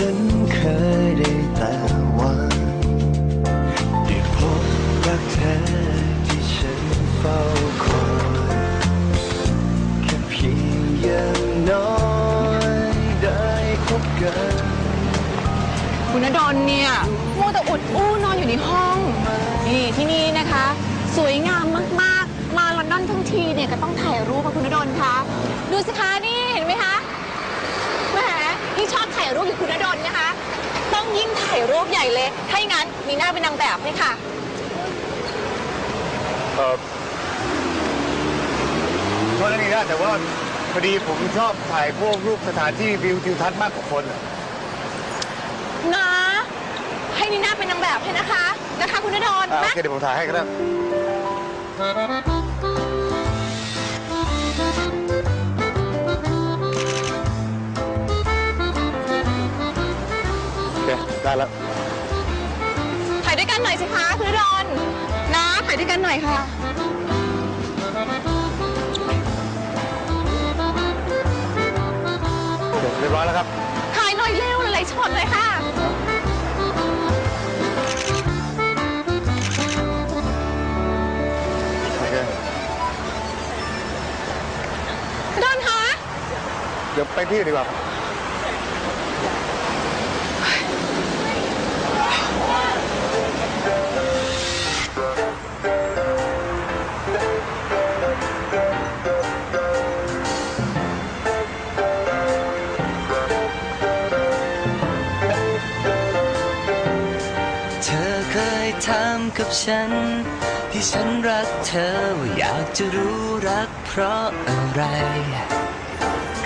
ฉันเคยได้แต่หวังได้พบรักแท้ที่ฉันเฝ้าคอยแค่เพียงอย่างน้อยได้พบกันคุณณดลเนี่ยมัวแต่อุดอู้นอนอยู่ในห้อง นี่ที่นี่นะคะ สวยงามมากๆ มาลอนดอนทั้งทีเนี่ยก็ต้องถ่ายรูปกับคุณณดลคะดูสิคะนี่เห็นไหมคะแหมที่ชอบถ่ายรูปอยู่คุณณดลนะคะ ต้องยิ่งถ่ายรูปใหญ่เลย ถ้าอย่างนั้นมีหน้าเป็นนางแบบให้ค่ะเออโทษนะนี่นะแต่ว่าพอดีผมชอบถ่ายพวกรูปสถานที่วิวทิวทัศน์มากกว่าคนอะนะ ให้นีน่าเป็นนางแบบให้นะคะ นะคะ คุณณดลอะโอนะเคเดี๋ยวผมถ่ายให้ก็ได้ ได้แล้ว ถ่ายด้วยกันหน่อยสิคะคุณณดลนะถ่ายด้วยกันหน่อยค่ะเดี๋ยวเรียบร้อยแล้วครับ ถ่ายหน่อยเร็วหลายๆช็อตเลยค่ะ โอเคดอนคะ เดี๋ยวไปที่ดีกว่าเธ กับฉัน ที่ฉันรักเธอว่าอยากจะรู้รักเพราะอะไร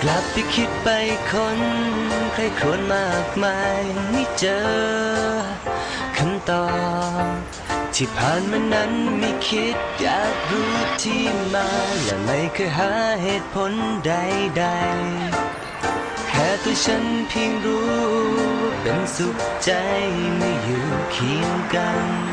กลับไปคิดไปคนใครครวญมากมายไม่เจอคำตอบที่ผ่านมานั้นไม่คิดอยากรู้ที่มาและไม่เคยหาเหตุผลใดๆ แค่ตัวฉันเพียงรู้เป็นสุขใจเมื่ออยู่เคียงกัน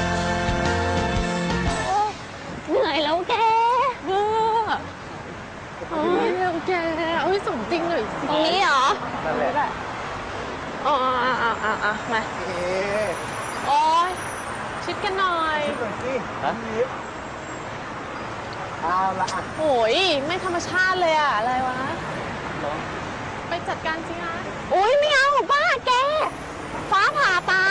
อ้ยแล้วแกโอ้ยสมจริงหน่อยสิตรงนี้เหรอ นั่นแหละอ๋ออะอะอะอะมาเอ๊ะโอ้ยชิดกันหน่อย หน่อยสิฮะเอาละอะโอ้ยไม่ธรรมชาติเลยอะอะไรวะ ไปจัดการสิคะโอ้ยไม่เอาบ้าแก ฟ้าผ่าตา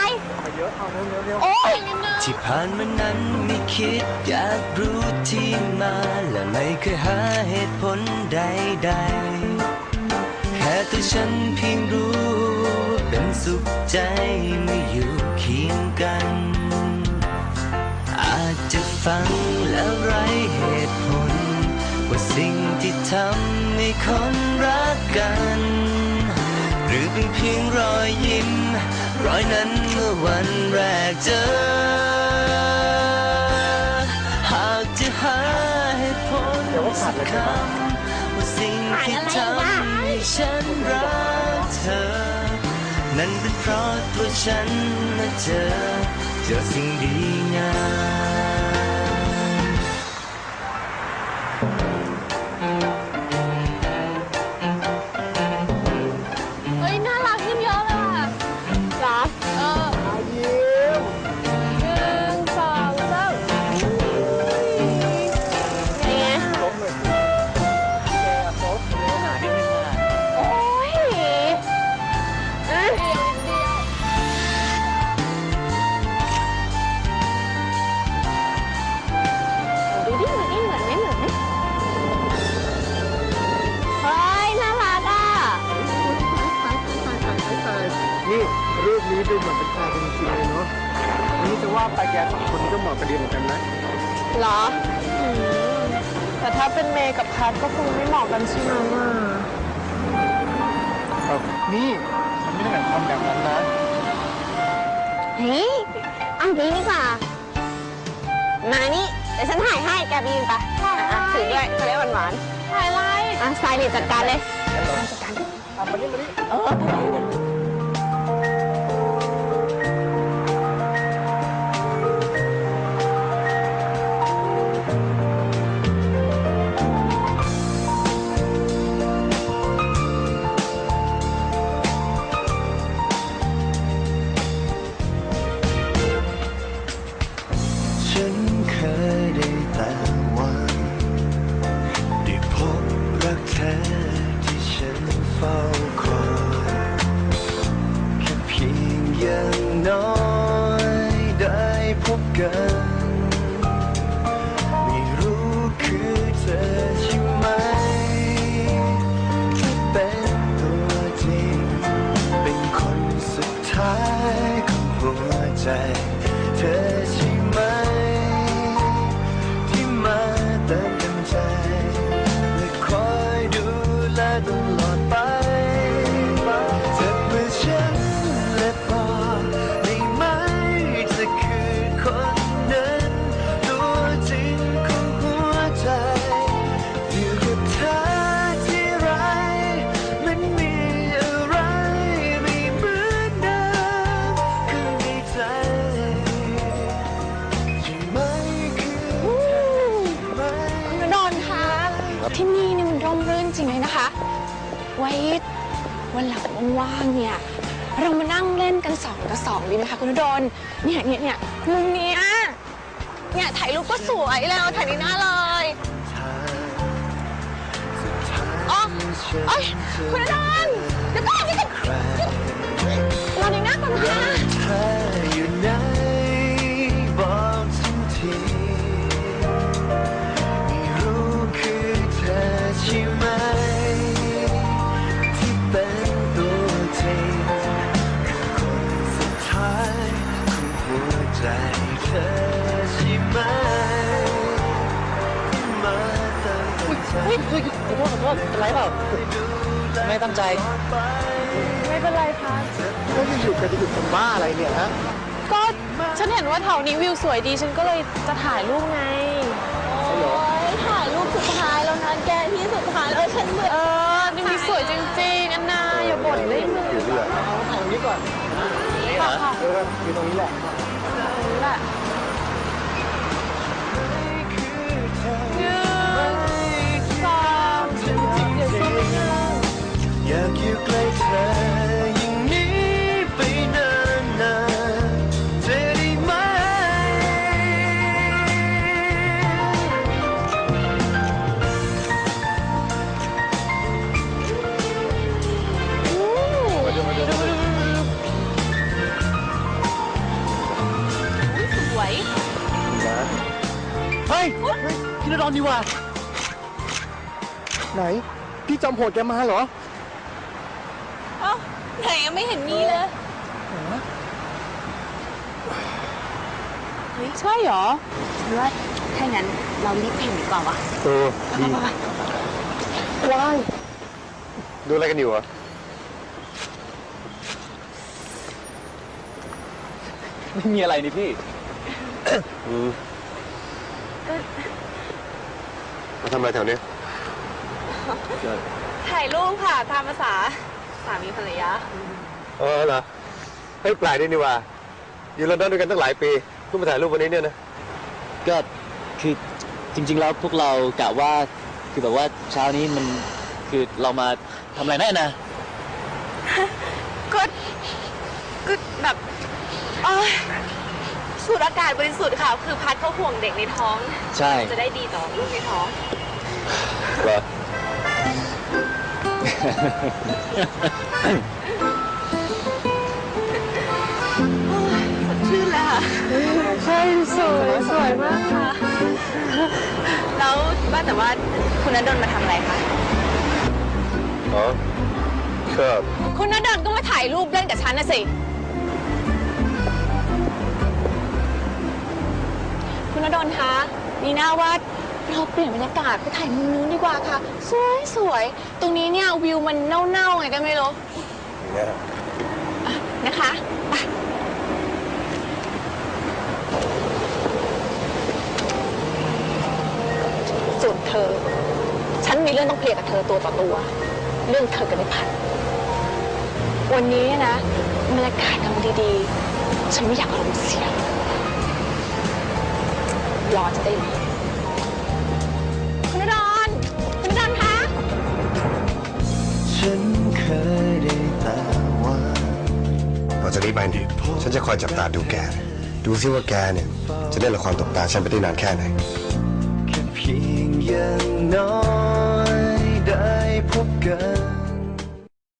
ยไปเยอะเอาเร็วเร็วเร็วโอ้ยนิดนึงที่ผ่านมานั้นไม่คิดอยากรู้ที่มาและไม่เคยหาเหตุผลใดๆ แค่ตัวฉันเพียงรู้ว่าเป็นสุขใจเมื่ออยู่เคียงกัน อาจจะฟังแล้วไร้เหตุผล ว่าสิ่งที่ทำให้คนรักกัน หรือเป็นเพียงรอยยิ้ม รอยนั้นเมื่อวันแรกเจอ หากจะหาเหตุผลสักคำว่าสิ่งที่ทำให้ฉันรักเธอ นั้นเป็นเพราะตัวฉันมาเจอ เจอสิ่งดีงาม ดูเหมือนเป็นชายเป็นจริงเลยเนาะนี่จะว่าไปแกสองคนนี้ก็เหมาะกันดีเหมือนกันนะเหรออืมแต่ถ้าเป็นเมย์กับแพทก็คงไม่เหมาะกันใช่ไหมอะเอ้านี่ฉันไม่ได้หมายความแบบนั้นนะเฮ้ยเอางี้ดีกว่า มานี่ เดี๋ยวฉันถ่ายให้แกบีนไปอะอะถือด้วยจะได้หวานๆถ่ายอะไรอะสไตล์นี่จัดการเลย จัดการทำมานี่มานี่ เออ ที่ฉันเฝ้าคอยแค่เพียงอย่างน้อยได้พบกัน ไม่รู้คือเธอใช่ไหมที่เป็นตัวจริง เป็นคนสุดท้ายของหัวใจ ไว้วันหลังว่างๆเนี่ย เรามานั่งเล่นกันสองกับสองดีไหมคะคุณนดลเนี่ยเนี่ยเนี่ยมุมเนี้ยเนี่ยถ่ายรูปก็สวยแล้วถ่ายในหน้าเลยอ๋อเอ้ยคุณนนท์เดี๋ยวก่อนเดี๋ยวก่อนใครรอในหน้าก่อนค่ะ ฮ้ยเฮ้ยขอโทษขอโทษเป็นไรเปล่าไม่ตั้งใจไม่เป็นไรค่ะแล้วจะอยู่กันจะอยู่ทำบ้าอะไรเนี่ยฮะก็ฉันเห็นว่าแถวนี้วิวสวยดีฉันก็เลยจะถ่ายรูปไงใช่เหรอถ่ายรูปสุดท้ายแล้วนะแกที่สุดท้ายแล้วฉันเบื่อเออนี่มีสวยจริงๆอันนาอย่าบ่นได้ไหมอยู่ดีแหละเอาถ่ายตรงนี้ก่อนค่ะค่ะเอออยู่ตรงนี้แหละนี่แหละ อยากอยู่ใกล้เธออย่างนี้ไปนานๆจะได้ไหม มาดูมาดูมาดูสวย นะเฮ้ยเฮ้ยพี่นดอนดีกว่า ไหน พี่จอมโหดแกมาเหรอ เอ้าไหนยังไม่เห็นมีเลยเฮ้ยใช่เหรอฉันว่าถ้างั้นเรารีบเพ่งดีกว่าวะเออดีว้ายดูอะไรกันอยู่อะไม่มีอะไรนี่พี่มาทำอะไรแถวนี้ถ่ายรูปค่ะตามภาษา สามีภรรยาเออเหรอเฮ้ยแปลกดีนี่ว่า อยู่ลอนดอนด้วยกันตั้งหลายปีเพิ่งมาถ่ายรูปวันนี้เนี่ยนะก็คือจริง ๆ แล้วพวกเรากะว่าคือแบบว่าเช้านี้มันคือเรามาทำอะไรแน่นะก็ก็แบบเอ้ยสูดอากาศบริสุทธิ์ค่ะ คือพัดเขาห่วงเด็กในท้อง ใช่จะได้ดีต่อลูกในท้อง เหรอ สดชื่นเลยค่ะ ใช่สวยสวยมากค่ะ แล้วว่าแต่ว่าคุณณดลมาทำอะไรคะ อ๋อก็คุณณดลก็มาถ่ายรูปเล่นกับฉันนะสิ คุณณดลคะนีน่าว่า เราเปลี่ยนบรรยากาศไปถ่ายมุมนู้นดีกว่าค่ะ สวยสวยตรงนี้เนี่ยวิวมันเน่าๆไงก็ไม่รู้ออย่างเงี้ยนะคะไปส่วนเธอ ฉันมีเรื่องต้องเคลียร์กับเธอตัวต่อตัว เรื่องเธอกับนิพันธ์วันนี้นะบรรยากาศกำลังดีๆ ฉันไม่อยากอารมณ์เสียรอจะได้รู้ ไปเนี่ยฉันจะคอยจับตาดูแก ดูซิว่าแกเนี่ย จะเล่นละครตบตาฉันไปได้นานแค่ไหนแค่เพียงอย่างน้อยได้พบกัน